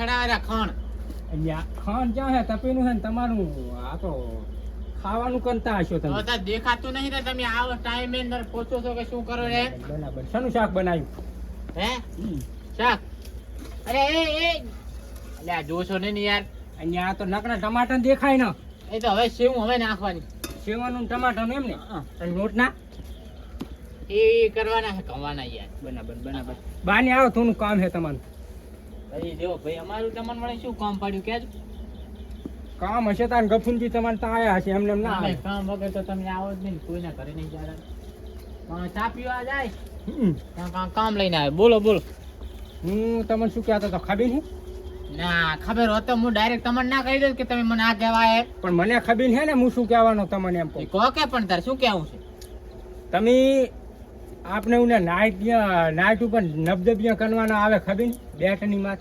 સડાવેલા ખણ. અહીંયા ખાન ક્યાં હે? તપેનું હે ને તમારું? આ તો ખાવાનું કરતા હશો તો તમે દેખાતું નહીં ને તમે આવો ટાઈમે અંદર પહોંચો છો કે શું કરો રે? બરાબર. શાનું શાક બનાવ્યું? હે? શાક? અરે એ એ. આ જોશો ને યાર. અહીંયા તો નકરા ટમાટર દેખાય ને. એ તો હવે સેવું હવે નાખવાની? સેવાનું ને ટમાટર એમ ને? હા. ના એ કરવાના છે કવાના યાર. બરાબર બરાબર. બાને આવો થોડું કામ છે તમારું. ભાઈ જો ભાઈ અમારું તમને મને શું કામ પડ્યું કે કામ હશે તાર ગફુનજી તમારે ત્યાં આવ્યા હશે એમને એમ ના આવે. કામ વગર તો તમે આવો જ નહીં કોઈના ઘરે નહીં પણ ચા પીવા જાય? કામ લઈને આવે બોલો બોલો. હું તમને શું કહેતો તો ખબર નહીં ના ખબર હોત તો હું ડાયરેક્ટ તમને ના કહી દઉં કે તમે મને આ કહેવાય પણ મને ખબર છે ને હું શું કહેવાનો તમને એમ કહું. કે પણ તાર શું કહેવું છે? તમે આપણે ઉને નાઇટ નાઇટ ઉપર નબદબિયા કરવાના આવે ખબર? બેટની માં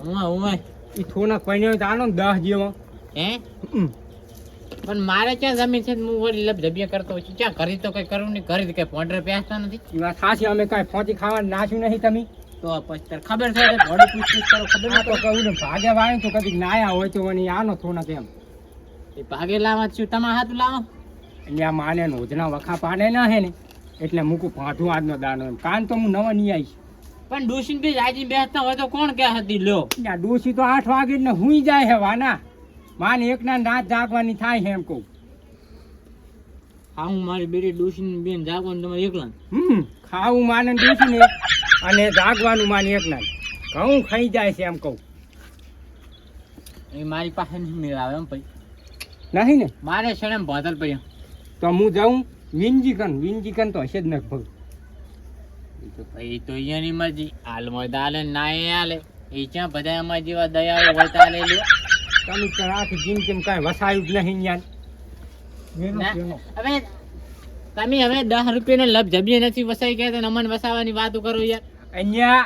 હું એ થોડા પૈણે તો આનો ને દસ જેવો. હે? પણ મારે ક્યાં જમીન છે હું વળી લબ ધબિયા કરતો છું. ક્યાં ઘરે તો કઈ કરવું નહીં તો કઈ પોડર પહેરતા નથી. ઈ વાત અમે કાંઈ ફોંચી ખાવા નાખ્યું નહીં તમે. તો પછી ખબર છે કે ઘોડી પૂછપૂછ કરો ખબર આ તો કહું ને ભાગે વાય તો કદી નાયા હોય તો વળી આનો થોડા કેમ એ ભાગે લાવવા છું. તમારા હાથ લાવો. એટલે આ માને નોજના વખા પાડે ના હે ને. એટલે મૂકું ભાઠું આજનો દાનો એમ. કાન તો હું નવા નહીં આવીશ. પણ ડોસીન બી રાજી બેસતા હોય તો કોણ કે હતી? લ્યો. ના ડોસી તો આઠ વાગે ને હુઈ જાય હે વાના. માન એકના રાત જાગવાની થાય છે એમ કહું. હા હું મારી બેટી ડોસીન બેન જાગવાનું તમારે એકલા હમ ખાવું માને ડોસી ને અને જાગવાનું માને એકલા ઘઉં ખાઈ જાય છે એમ કહું. એ મારી પાસે નહીં મેળ આવે એમ ભાઈ. નહીં ને? મારે શરમ ભાદર પડ્યા. તો હું જાઉં વિનજી વિંજીકન તો હશે જ ન ભગ એ તો ભાઈ તો અહીંયાની મરજી. હાલમાં દાલે ના એ હાલે. એ ક્યાં બધા એમાં જેવા દયાળુ હોય તો લે તમે આખી જિંદગી કાંઈ વસાયું જ નહીં યાર. હવે તમે હવે દસ રૂપિયાને લપ જમીએ નથી વસાઈ ગયા તો અમને વસાવાની વાતો કરો યાર. અહીંયા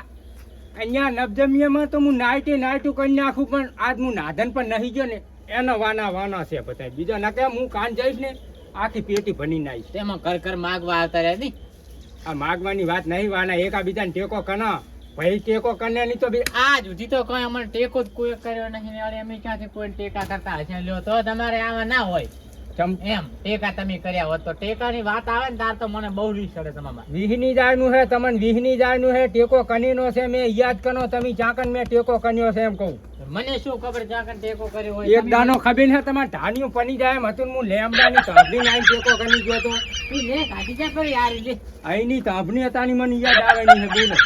અહીંયા નબજમિયામાં તો હું નાઈટે નાઈટું કરી નાખું પણ આજ હું નાધન પણ નહીં ગયો ને. એનો વાના વાના છે બધા બીજા ના કે હું કાન જઈશ ને? આખી પેટી ભણી નાઈશ. તેમાં કર કર માગવા આવતા રહ્યા નહીં આ માગવાની વાત નહીં વાના એકા બીજાને ટેકો કનો ભાઈ ટેકો કને નહીં તો આ સુધી તો કોઈ અમને ટેકો જ કોઈ કર્યો નહીં ને વળી અમે ક્યાંથી કોઈ ટેકા કરતા હશે લ્યો તો તમારે આમાં ના હોય. એમ ટેકા તમે કર્યા હોત તો ટેકાની વાત આવે ને તાર તો મને બહુ રીસ ચડે તમામાં વિહની જાયનું હે તમને વિહની જાયનું હે ટેકો કનીનો છે મેં યાદ કનો તમે ચાકન મેં ટેકો કન્યો છે એમ કહું. મને શું ખબર ચાકન ટેકો કર્યો હોય? એક દાનો ખબીર હે તમારે ધાન્યું પની જાય એમ હતું હું લેમડાની તાંભલી નાઈ ટેકો કની ગયો તો. તું લે કાઢી જા કરી યાર લે અહીંની તાંભલી હતાની મને યાદ આવેની નહીં બોલો.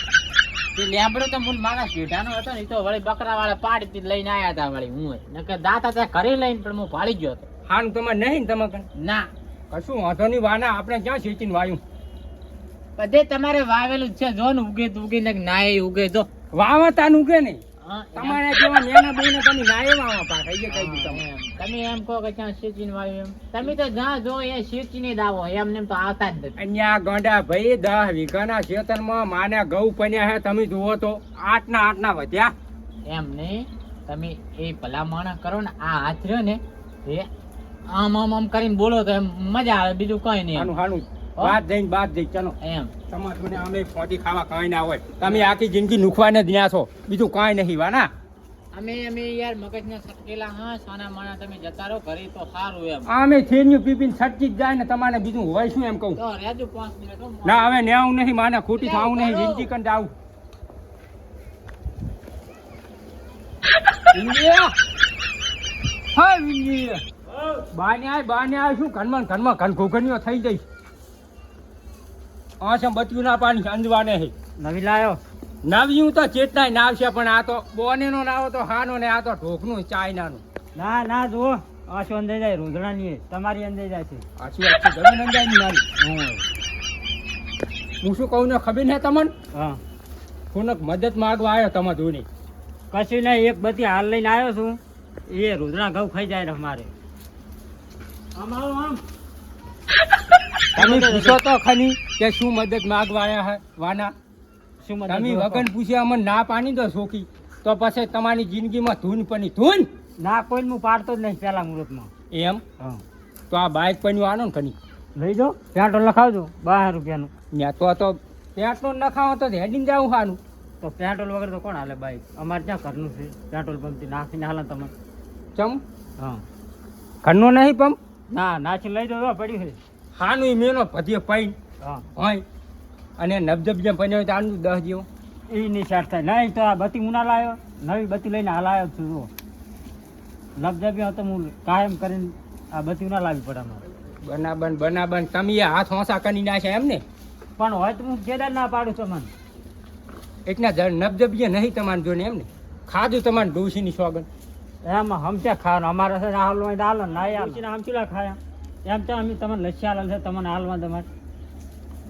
તે લેબડો તો મને મારા શેઠાનો હતો ને તો વળી બકરા વાળા પાડી લઈને આયા હતા વળી હું નકર દાતા ત્યાં ઘરે લઈને પણ હું ભાળી ગયો હતો. હાનું તમારે નહીં ને તમે ના. કશું વાંધો નહીં વાના આપણે ક્યાં શેચીને વાયું? બધે તમારે વાવેલું છે. જો ને ઉગે તો ઉગે ને નાય ઉગે તો વાવતાનું કે નહીં. તમારે જેવા નેના બોઈને તમે નાય વાવા પા થઈ કહી કઈ એમ. તમે એમ કહો કે ક્યાં શેચીને વાવ્યું એમ. તમે તો જ્યાં જો એ શેચીને દાવો એમ ને તો આવતા જ નથી. અહીંયા ગોંડા ભાઈ દહ વીઘાના ખેતરમાં માને ઘઉં પન્યા હે તમે જુઓ તો આઠના આઠના વધ્યા. એમ નહીં તમે એ ભલા માણસ કરો ને આ હાથ રહ્યો ને એ આમ આમ આમ કરીને બોલો તો એમ મજા આવે બીજું કઈ નહીં આનું હાનું બાદ જઈને બાદ જઈ ચલો. એમ. તમારે અમે પહોંચી ખાવા કાંઈ ના હોય. તમે આખી જિંદગી નુખવાને જ છો. બીજું કાંઈ નહીં વાના અમે અમે યાર મગજને સટકેલા હા સાના માના તમે જતા રહો ઘરે તો સારું એમ. અમે થેન્યું પીપીને સટકી જ જાય ને તમારે બીજું હોય શું એમ કહું? તો રહેજો પાંચ મિનિટ ના હવે ન્યાવું નહીં માને ખોટી થાવું નહીં જિંદગી કંડ જાવું હા ઇન્ડિયા બાને આય બાને આય શું ઘનમાં ને ઘનમાં ઘન ઘોઘણીઓ થઈ જઈ આ છે બચ્યું ના પાણી અંજવાને હે. નવી લાયો. નવ્યું તો ચેતના નાવ છે પણ આ તો બોને નો નાવ તો હાનો ને આ તો ઢોકનું ચાઇનાનું ના ના જુઓ. આ અંદર જાય? રોજડા ની તમારી અંદર જાય છે. આછી આછી ગમે નંદાય મારી. હું શું કહું ને ખબર ને તમને? હા. કોનક મદદ માંગવા આવ્યો તમે ધોની કશું નહીં એક બધી હાલ લઈને આવ્યો છું. એ રુદ્રા ઘઉં ખાઈ જાય અમારે. તમે પૂછો તો ખની કે શું મદદ માગવાયા હે વાના? શું તમે વગન પૂછ્યા અમને ના પાણી દો સોખી તો પછી તમારી જિંદગીમાં ધૂન પની ધૂન? ના કોઈ હું પાડતો જ નહીં પેલા મુહૂર્તમાં. એમ? હા. તો આ બાઇક પણ આનો ને ખની લઈ જાઓ. પેટ્રોલ લખાવજો બાર રૂપિયાનું. ત્યાં તો તો પેટ્રોલ નખાવો તો હેડીને જાવ હાનું તો પેટ્રોલ વગર તો કોણ હાલે બાઈક? અમારે ત્યાં ઘરનું છે. પેટ્રોલ પંપથી નાખીને હાલે તમે. ચમ? હા. ઘરનું નહીં પંપ? ના નાચી લઈ દો પડ્યું છે. હાનું મેનો ભજીએ પાઈ. હા. હોય અને નબજબ જેમ તો આનું દસ જેવો એ નહીં સેટ થાય. નહીં તો આ બત્તી ના લાવ્યો નવી બત્તી લઈને હાલ આવ્યો છું જુઓ. લગજબી હતો હું કાયમ કરીને આ બત્તી ના લાવી પડે અમારે બનાબન બનાબન. તમે હાથ હોંસા કરી નાખ્યા એમ ને? પણ હોય તો હું કેદાર ના પાડું છું મને. એટલા નબજબીએ નહીં તમારે જોને એમ ને? ખાધું તમારે ડોસીની સોગન. એમાં હમચા ખાવાનું? અમારે છે હાલવા હાલો ના હાલ હમચીલા ખાયા. એમ તો અમે તમને લસ્સી હાલ છે તમને હાલવા તમારે.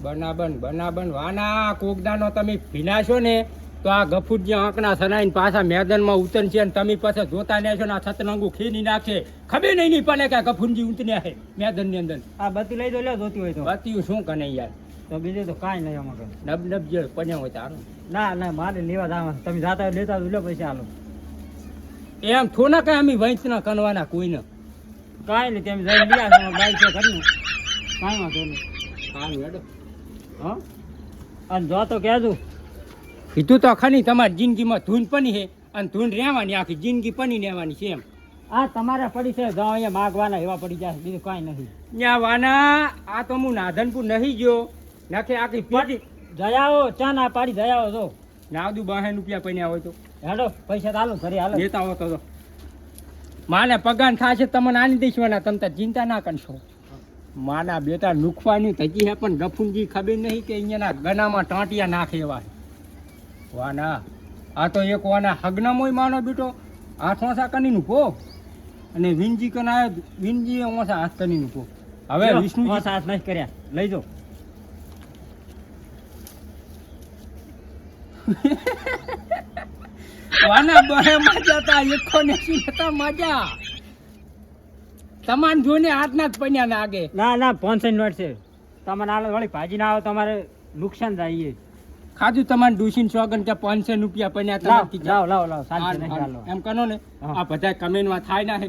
બનાબન બનાબન વાના કોકદાનો તમે ભીનાશો ને તો આ ગફુરજી આંકના સનાઈને પાછા મેદાનમાં ઉતરશે અને તમે પાછા જોતા લેશો છો ને આ છતરંગું ખીની નાખશે ખબર નહીં નહીં પડે કે આ ગફુરજી ઉતર્યા છે મેદાનની અંદર. આ બત્તી લઈ દો લે જોતી હોય તો. બત્યું શું કને યાર? તો બીજું તો કાંઈ નહીં અમારે નબ નબ જે પડ્યા હોય તારું. ના ના મારે લેવા જવાનું તમે જાતા લેતા લો પૈસા હાલો. એમ થોડા કઈ અમે વંચના કનવાના કોઈને. કાંઈ નહીં તેમ જઈને લઈ બાઈક છે ખરી કાંઈ વાંધો નહીં. સારું હેડો. હા? અને જો તો કહેજો. કીધું તો ખાલી તમારી જિંદગીમાં ધૂન પની છે અને ધૂન રહેવાની આખી જિંદગી પની રહેવાની છે એમ. આ તમારે પડી છે જાઓ અહીંયા માગવાના એવા પડી જાય બીજું કાંઈ નથી ત્યાં વાના આ તો હું નાધનપુર નહીં ગયો. નાખે આખી પડી જયાઓ ચા ના પાડી જયાઓ જો. નાવદું બહેન રૂપિયા પન્યા હોય તો. હેડો પૈસા હાલો ઘરે હાલો દેતા હોતો તો. માને પગાન ખાશે તમને આની દઈશવાના તમે તો ચિંતા ના કરશો. માના બેટા નુખવાની થકી હે પણ ગફુનજી ખબર નહીં કે અહીંયાના ગનામાં ટાંટિયા નાખે એવા. વાના આ તો એક વાના હગનામોય માનો બેટો. હાથ ઓછા નું પો અને વિનજી કન વિનજી ઓછા હાથ કરીને પો હવે વિષ્ણુ હાથ નહીં કર્યા. લઈ જાઓ. વાના બહે મજા તા એકો ને હતા મજા? તમાન જોને હાથના જ પન્યા લાગે ના ના પાંચસો નોટ છે. તમારે હાલ વળી ભાજી ના આવે તમારે નુકસાન થાય ખાધું તમારે ડુસીન સોગન કે પાંચસો રૂપિયા પન્યા તમારે લાવ લાવ લાવ શાંતિ નહીં એમ કનો ને આ બધા કમેન્ટમાં થાય ના હે.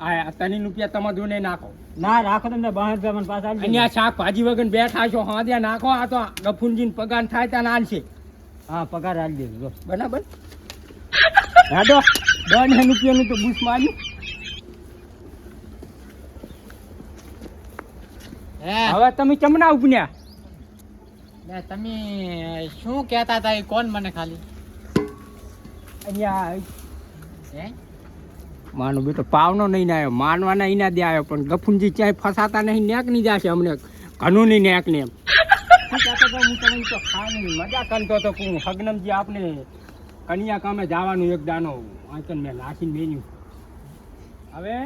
આ તની રૂપિયા તમારે જોને નાખો. ના રાખો તમને બહાર રૂપિયા પાછા અહીંયા શાક ભાજી. વગર બેઠા છો હા ત્યાં નાખો આ તો ગફુનજીન પગાર થાય ત્યાં આનશે હા પગાર આપી દેજો બરાબર? હાડો દસ રૂપિયાનું તો બુશ માર્યું હવે તમે ચમના ઉપન્યા તમે શું કહેતા હતા એ કોણ મને ખાલી અહીંયા માનો બેટો પાવનો નહીં આવ્યો માનવાના ના દે આવ્યો પણ ગફુનજી ક્યાંય ફસાતા નહીં નેક નહીં જશે અમને ઘણું નહીં નેક ને એમ હું તમને તો ખાવાની મજા કરતો હતો હું હગનમજી આપણે કન્યા કામે જવાનું એક દાનો વાંચન મેં નાખીને મેન્યું હવે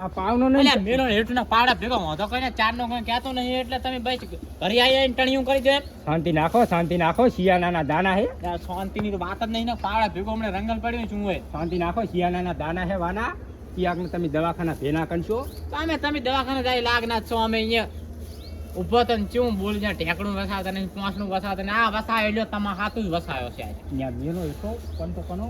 આ પાવનો નહીં મેનો હેઠના પાડા ભેગો હોતો કઈને ચાર નો કોઈ કહેતો નહીં એટલે તમે બસ ઘરે આવી આવીને ટણિયું કરી દે શાંતિ નાખો શાંતિ નાખો શિયાળાના દાના હે. શાંતિની તો વાત જ નહીં ને પાડા ભેગો હમણાં રંગલ પડ્યો છું હોય શાંતિ નાખો શિયાળાના દાના હે વાના. શિયાળને તમે દવાખાના ભેના કરશો. તમે તમે દવાખાના જાય લાગના છો અમે અહીંયા ઊભો તો ચું બોલ જ્યાં ઢેકડું વસાવતા નહીં પોંચનું વસાવતા ને આ વસાવ્યો એટલે તમારે હાથું જ વસાવ્યો છે આજે. ત્યાં મેનો એટલો પણ તો કનો?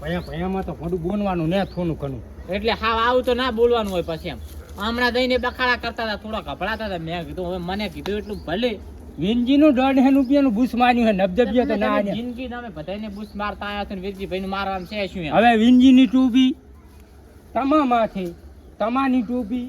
ભયા ભયામાં તો મોઢું બોલવાનું ને થોનું ઘણું. એટલે હા આવું તો ના બોલવાનું હોય પછી એમ. હમણાં દઈને બખાડા કરતા હતા થોડા કપડાતા હતા. મેં કીધું હવે મને કીધું એટલું ભલે. વિનજીનું દોઢ હે રૂપિયાનું બુશ માર્યું હે નબજબિયા તો ના જિંદગી તમે બધાને બુશ મારતા આવ્યા છો ને વીરજીભાઈને મારવાનું છે શું હવે વિનજીની ટોપી તમા માથે તમાની ટોપી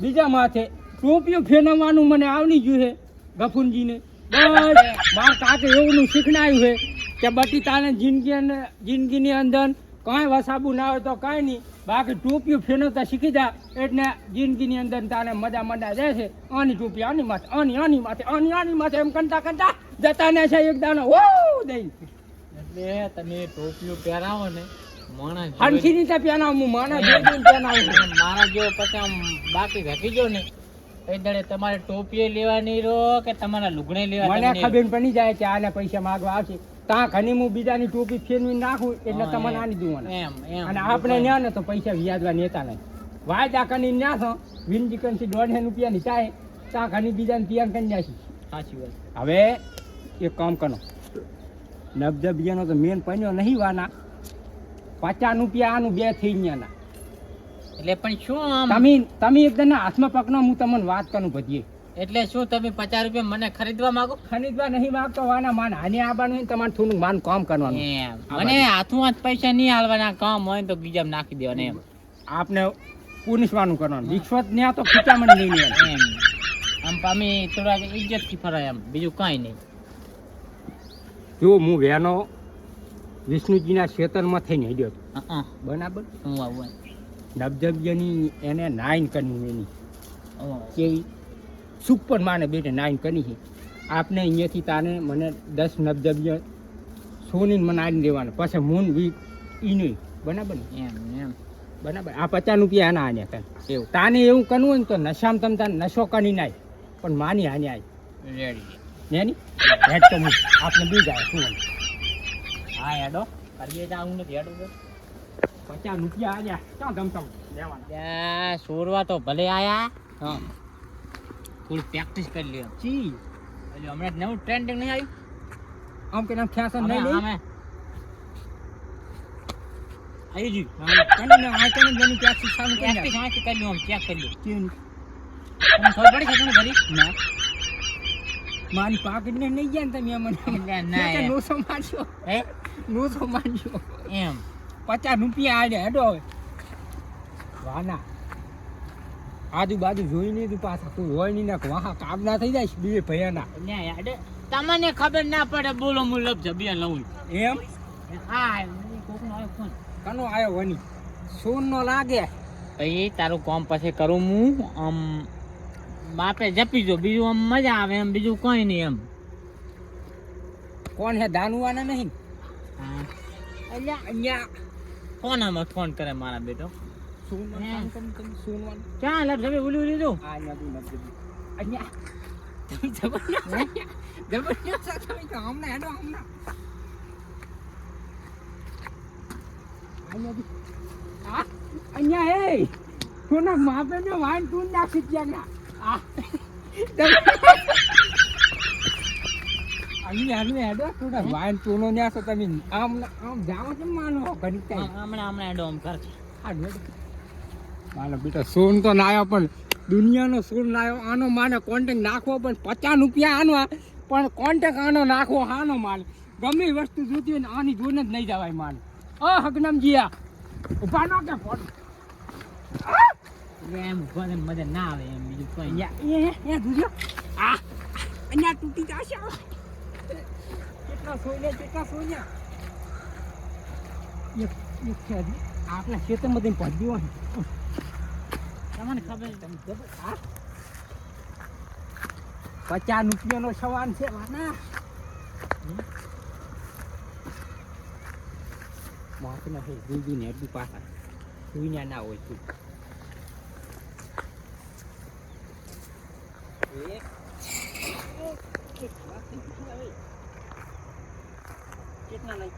બીજા માથે. ટોપીઓ ફેરવવાનું મને આવડી ગયું છે ગફુનજીને બસ મારા કાકે એવું શીખનાયું છે કે બટી તાને જિંદગી જિંદગીની અંદર કાંઈ વસાબુ ના હોય તો કાંઈ નહીં. બાકી ટોપીઓ ફેરવતા શીખી જા એટલે જિંદગીની અંદર તારે મજા મજા જાય છે. આની ટોપી આની માથે આની આની માથે આની આની માથે એમ કરતા કરતા જતા ને છે એક દાણો વો દઈ. એટલે તમે ટોપીઓ પહેરાવો ને માણસ હરખી રીતે પહેરાવું હું માણસ પહેરાવું મારા જેવો પછી આમ બાકી રાખી જો ને. દાડે તમારે ટોપીએ લેવાની રો કે તમારા લુગડે લેવા મને ખબર પડી જાય કે આને પૈસા માંગવા આવશે. તા ખની હું બીજાની ટોપી ફેરવી નાખું એટલે તમને આની દઉં એમ એમ અને આપણે ન્યા ને તો પૈસા વ્યાજવા નેતા નહીં. વાયદા કરી ન્યા છો વિનજીકનથી દોઢ રૂપિયા ની ચાય ત્યાં ખની બીજાને તૈયાર કરી નાખી. સાચી વાત. હવે એક કામ કરો. નબજબિયાનો તો મેન પન્યો નહીં વાના. પચાસ રૂપિયા આનું બે થઈ ગયા એટલે પણ શું આમ? તમે તમે એકદમ હાથમાં પકડો હું તમને વાત કરું બધી એટલે શું તમે પચાસ રૂપિયા મને ખરીદવા માંગો? ખરીદવા નહીં માંગતો વાના માન હાને આવવાનું તમારે થોડું માન કામ કરવાનું. મને હાથું હાથ પૈસા નહીં હાલવાના કામ હોય તો બીજા નાખી દેવાના એમ. આપને પુનિશવાનું કરવાનું. રિશ્વત ને આ તો ખીચામણ નહીં લેવાનું. એમ. આમ પામી થોડાક ઇજ્જતથી ફરાય એમ બીજું કાંઈ નહીં. જો હું વહેનો વિષ્ણુજીના ખેતરમાં થઈને હેડ્યો બરાબર? હું આવું નબજબિયાની એને નાઇન કરવી એની. કે સુપર માને બેટે નાઈન કરી છે. આપને અહીંયાથી તાને મને દસ નબજબિયા સોનીને મને આવીને દેવાના. પછી મૂન વી ઈનું બરાબર ને? એમ એમ. બરાબર. આ પચાસ રૂપિયા એના આને તને. એવું. તાને એવું કરવું હોય ને તો નશામાં તમ તાને નશો કરી નાય. પણ માની આને આવી રેડી. નેની હેડ તો આપને આપણે બી જાય શું હા હેડો. કરીએ જા આવું નથી હેડો. પચાસ રૂપિયા આવ્યા ક્યાં ગમતમ લેવાના સોરવા તો ભલે આયા હા થોડી પ્રેક્ટિસ કરી લ્યો ચી એટલે હમણાં નવું ટ્રેન્ડિંગ નહીં આવ્યું આમ કે નામ ફેશન નહીં નહીં અમે આવી ગયું હા, કને ને આ કને જેની પ્રેક્ટિસ ચાલુ કરી પ્રેક્ટિસ નાખ. કરી લ્યો આમ ચેક કરી લ્યો ચીન. તમને ખબર પડી છે તમને ઘરી ના મારી પાકીટ ને નહીં ગયા ને તમે મને ના. નોસો મારશો હે નોસો મારશો એમ પચાસ રૂપિયા આડે હેડો હવે. વાના. આજુબાજુ જોઈ નહીં તું પાછા. તું હોય નહીં નાખ. વાહા કામ ના થઈ જાય બે ભૈયાના. તમને ખબર ના પડે બોલો હું લપ જબિયા લઉં એમ? હા કોકનો આવ્યો ફોન. કનો આવ્યો વની? સોન નો લાગે. એ તારું કામ પછી કરું હું. આમ બાપે જપી જો બીજું આમ મજા આવે એમ બીજું કોઈ નહીં એમ. કોણ હે દાનુવાના નહીં? અલ્યા અહીંયા ફોન આમાં ફોન કરે મારા બેટો. ક્યાં લપ જબી ઉલી ઉલી નથી અહીંયા. હે કોના માપે ને વાન તું નાખી ત્યાં આ. અહીંયા અહીંયા હેડો કોના વાન તમે આમ આમ જાઓ માનો ઘડી ત્યાં હમણાં હમણાં આમ કર માનો બેટા સોન તો ના આવ્યો પણ દુનિયાનો સોન ના આવ્યો આનો માને કોન્ટેક નાખવો પણ પચાસ રૂપિયા આનો પણ કોન્ટેક આનો નાખવો આનો માલ. ગમે વસ્તુ જોતી હોય ને આની જોઈને જ નહીં જવાય માલ. અ હગનમજી આ. ઊભા ન કે એટલે એમ ઊભા મજા ના આવે એમ બીજું કઈ અહીંયા એ એ જોજો આ અહીંયા તૂટી જશે કેટલા સોલ્યા કેટલા સોલ્યા એક એક છે હજી. આપણા ખેતરમાંથી ભજી હોય તમને ખબર તમે જબર આ પચાસ રૂપિયાનો સવાલ છે વાના માફ નથી દૂધી ને એટલી પાછા સુઈના ના હોય તું કેટલા લઈ?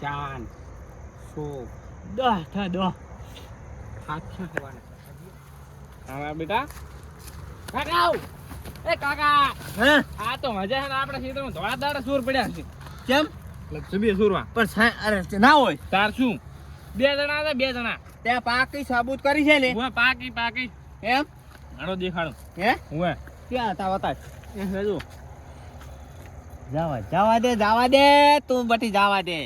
ચાંદ સો દહ થા દહ સાતસો થવાના બેટા? કાકા. એ કાકા! હે? આ તો મજા છે ને આપણા ખેતરમાં ધોળા દાડા સૂર પડ્યા છે. કેમ? લક્ષબી સુરવા. પણ સા- અરે ના હોય. તાર શું? બે જણા હતા બે જણા. ત્યાં પાકી સાબુત કરી છે ને. હું પાકી પાકી. એમ? હાડો દેખાડો. હે? હું ક્યાં હતા વતા એ હજુ જવા જવા દે જવા દે તું બટી જવા દે.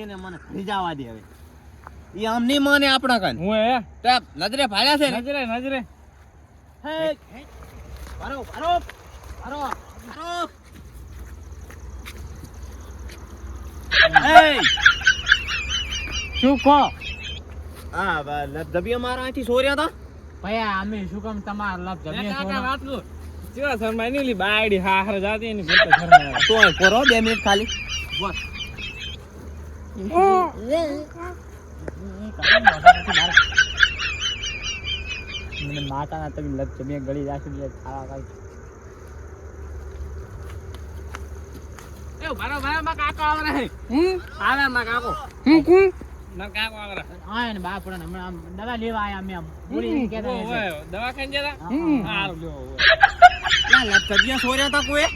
એને મને ઘરે જવા દે હવે. એ આમ નહીં માને આપણા કન. હું હે ટેપ નજરે ફાડ્યા છે નજરે નજરે. હે મારો મારો મારો મારો શું કહો? હા લબ લબદબિયા મારા અહીંથી સોર્યા હતા ભયા અમે શું કામ તમારા લબ કાકા વાત ચેવા શરમાય નહીં બાયડી હાહર જાતી એની ફરતે શરમાય તો પોરો બે મિનિટ ખાલી. મને માતાના તમે લપ જમીએ ગળી રાખી દે ખાવા કાંઈ એ ભારો ભારો માં કાકો આવરે હે. આવે માં કાકો. હું કોણ? ના કાકો આવરે હા. ને બાપડે ને હમણાં દવા લેવા આયા અમે આમ. બોલી હમ. હારું લ્યો ઓય લબદબિયા સોર્યા હતા કોઈ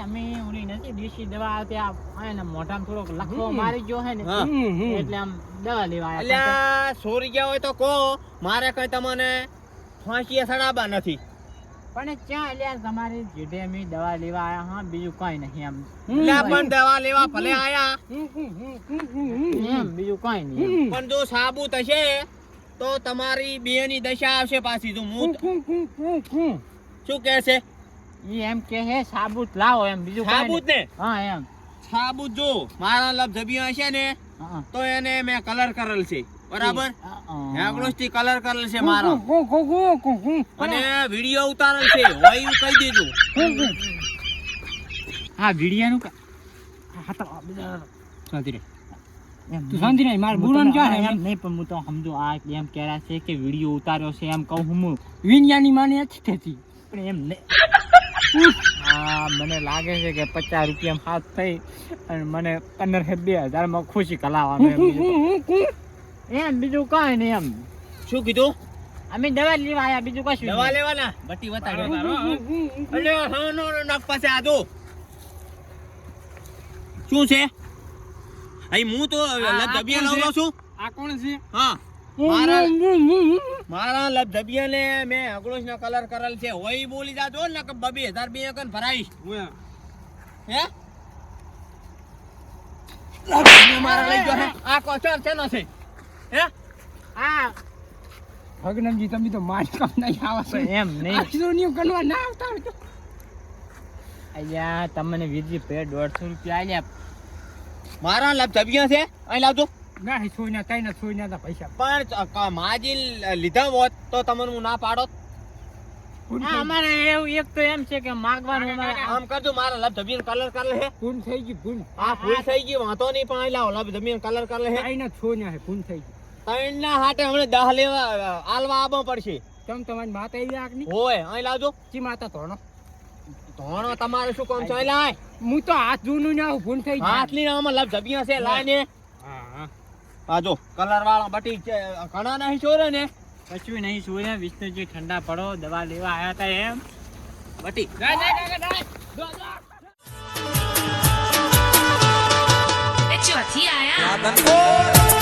અમે ઓલી નથી દેશી દવા આવતી આ આ એને મોઢામાં થોડોક લખવો મારી ગયો હે ને હા. હમ, હમ. એટલે આમ દવા લેવા આયા સોરી ગયા હોય તો કહો મારે કઈ તમને ફાંસીએ સડાબા નથી. પણ ક્યાં એટલે તમારે જીડે અમે દવા લેવા આયા હા બીજું કઈ નહીં એમ. પણ દવા લેવા ભલે આયા. બીજું કઈ નહીં પણ જો સાબુ હશે તો તમારી બેની દશા આવશે પાછી જો હું. શું કહે છે એમ કે હે સાબુત લાવો એમ બીજું સાબુત ને હા એમ સાબુત જો મારા લબ જબિયા છે ને તો એને મેં કલર કરેલ છે બરાબર હા. કલર કરેલ છે મારો. અને વીડિયો ઉતારેલ છે હોય કહી દેજો. હા વિડિયાનું હા તો બધા. એમ તું શાંતિ રહે, મારે બોલવાનું ક્યાં એમ નહીં પણ હું તો સમજો આ એમ કહેરા છે કે વીડિયો ઉતાર્યો છે એમ કહું હું. વિજ્ઞાની માને જ થતી પણ એમ નહીં. હા મને લાગે છે કે પચાસ રૂપિયા હાથ થઈ અને મને પંદરથી બે હજારમાં ખુશી કલાવાનું એમ બીજું કઈ નહીં એમ. શું કીધું? અમે દવા લેવા આયા બીજું કશું દવા નહીં. લેવાના બટી હા નો નખ પાસે આદો શું છે? અહીં હું તો લબ જબિયા લાવલો છું? આ કોણ છે? હા. મારા મારા ને મેં અગળોશ ના કલર કરેલ છે. હોય બોલી જાજો ને કે બબે હજાર બે કન ભરાઈશ. હે? મારા લઈ ગયો આ કોચર છે છે? હે? આ ભગનમજી તમે તો મારી કામ નહીં આવા એમ નહીં. આશરોનિયું કરવા ના આવતા અલ્યા તમને વીરજી પે દોઢસો રૂપિયા આલ્યા. મારા લાભ જબિયા છે? અહીં લાવજો. ના એ કઈ છોઈના તા પૈસા. પણ માજી લીધા હોત તો તમને હું ના પાડો? અમારે એવું એક તો એમ છે કે માગવાનું આમ કરજો મારા લબ જબિયા કલર કરેલ છે. પૂન થઈ ગઈ પૂન આ થઈ ગઈ વાંધો નહીં પણ અહીં લાવો લબ જબિયા કલર કરેલ છે. તાઈના છોઈના હે પૂન થઈ ગઈ. ત્રણના હાટે હમણાં દહ લેવા આલવા આવવા પડશે. તમ તમારી માતા આગની? હોય અહીં લાવજો. ચી માતા ધોણો ધોણો તમારે શું કામ છે? લાય. હું તો હાથ જૂનું ના ભૂલ થઈ હાથ લઈને આમાં લબ જબિયા છે લાય ને. હા કલર વાળા બટી ઘણા નહીં ચોરે ને. કશું નહીં ચોરે વિષ્ણુજી ઠંડા પડો દવા લેવા આવ્યા હતા એમ. બટી. ના ના ના ના જો આયા.